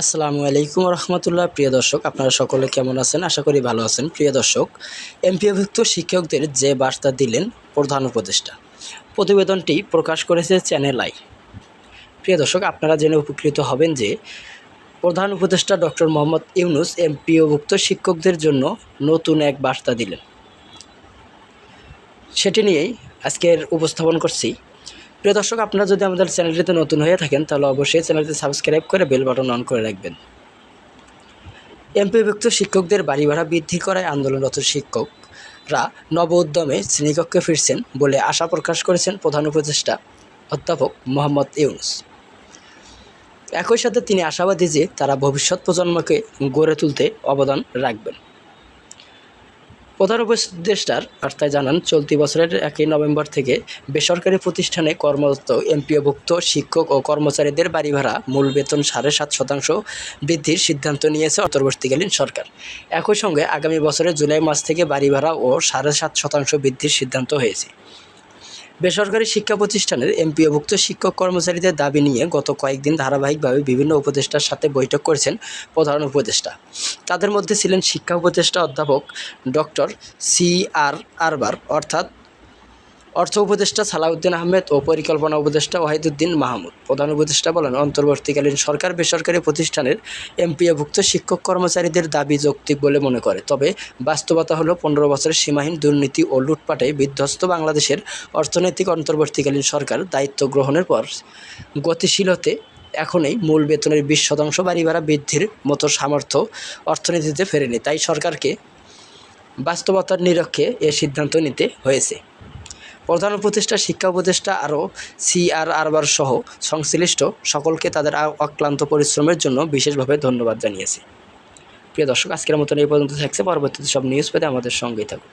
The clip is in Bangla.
আসসালামু আলাইকুম রহমতুল্লাহ। প্রিয় দর্শক, আপনারা সকলে কেমন আছেন? আশা করি ভালো আছেন। প্রিয় দর্শক এমপিওভুক্ত শিক্ষকদের যে বার্তা দিলেন প্রধান উপদেষ্টা, প্রতিবেদনটি প্রকাশ করেছে চ্যানেল আই প্রিয় দর্শক, আপনারা জেনে উপকৃত হবেন যে প্রধান উপদেষ্টা ডক্টর মোহাম্মদ ইউনুস এমপিওভুক্ত শিক্ষকদের জন্য নতুন এক বার্তা দিলেন। সেটি নিয়েই আজকের উপস্থাপন করছি প্রিয় দর্শক, আপনারা যদি আমাদের চ্যানেলটিতে নতুন হয়ে থাকেন, তাহলে অবশ্যই চ্যানেলটি সাবস্ক্রাইব করে বেল বাটন অন করে রাখবেন। এমপিভুক্ত শিক্ষকদের বাড়ি ভাড়া বৃদ্ধি করায় আন্দোলনরত শিক্ষকরা নব উদ্যমে শ্রেণীকক্ষে ফিরছেন বলে আশা প্রকাশ করেছেন প্রধান উপদেষ্টা অধ্যাপক মোহাম্মদ ইউনুস। একই সাথে তিনি আশাবাদী যে তারা ভবিষ্যৎ প্রজন্মকে গড়ে তুলতে অবদান রাখবেন। প্রধান উপদেষ্টার বার্তায় জানান, চলতি বছরের একই নভেম্বর থেকে বেসরকারি প্রতিষ্ঠানে কর্মরত এমপিওভুক্ত শিক্ষক ও কর্মচারীদের বাড়ি ভাড়া মূল বেতন সাড়ে সাত শতাংশ বৃদ্ধির সিদ্ধান্ত নিয়েছে অন্তর্বর্তীকালীন সরকার। একই সঙ্গে আগামী বছরের জুলাই মাস থেকে বাড়ি ভাড়া ও সাড়ে সাত শতাংশ বৃদ্ধির সিদ্ধান্ত হয়েছে। বেসরকারি শিক্ষা প্রতিষ্ঠানের এমপিওভুক্ত শিক্ষক কর্মচারীদের দাবি নিয়ে গত কয়েকদিন ধারাবাহিকভাবে বিভিন্ন উপদেষ্টার সাথে বৈঠক করেছেন প্রধান উপদেষ্টা। তাদের মধ্যে ছিলেন শিক্ষা উপদেষ্টা অধ্যাপক ডক্টর সি আর আরবার, অর্থাৎ অর্থ উপদেষ্টা সালাউদ্দিন আহমেদ ও পরিকল্পনা উপদেষ্টা ওয়াহিদুদ্দিন মাহমুদ। প্রধান উপদেষ্টা বলেন, অন্তর্বর্তীকালীন সরকার বেসরকারি প্রতিষ্ঠানের এমপিএভুক্ত শিক্ষক কর্মচারীদের দাবি যৌক্তিক বলে মনে করে। তবে বাস্তবতা হলো, পনেরো বছরের সীমাহীন দুর্নীতি ও লুটপাটে বিধ্বস্ত বাংলাদেশের অর্থনৈতিক অন্তর্বর্তীকালীন সরকার দায়িত্ব গ্রহণের পর গতিশীলতে এখনই মূল বেতনের বিশ শতাংশ বাড়ি ভাড়া বৃদ্ধির মতো সামর্থ্য অর্থনীতিতে ফেরেনি। তাই সরকারকে বাস্তবতার নিরক্ষে এ সিদ্ধান্ত নিতে হয়েছে। প্রধান উপদেষ্টা, শিক্ষা উপদেষ্টা আরও সিআরআরবার সহ সংশ্লিষ্ট সকলকে তাদের অক্লান্ত পরিশ্রমের জন্য বিশেষভাবে ধন্যবাদ জানিয়েছি। প্রিয় দর্শক, আজকের মতন এই পর্যন্ত থাকছে। পরবর্তীতে সব নিউজ পেতে আমাদের সঙ্গেই থাকুন।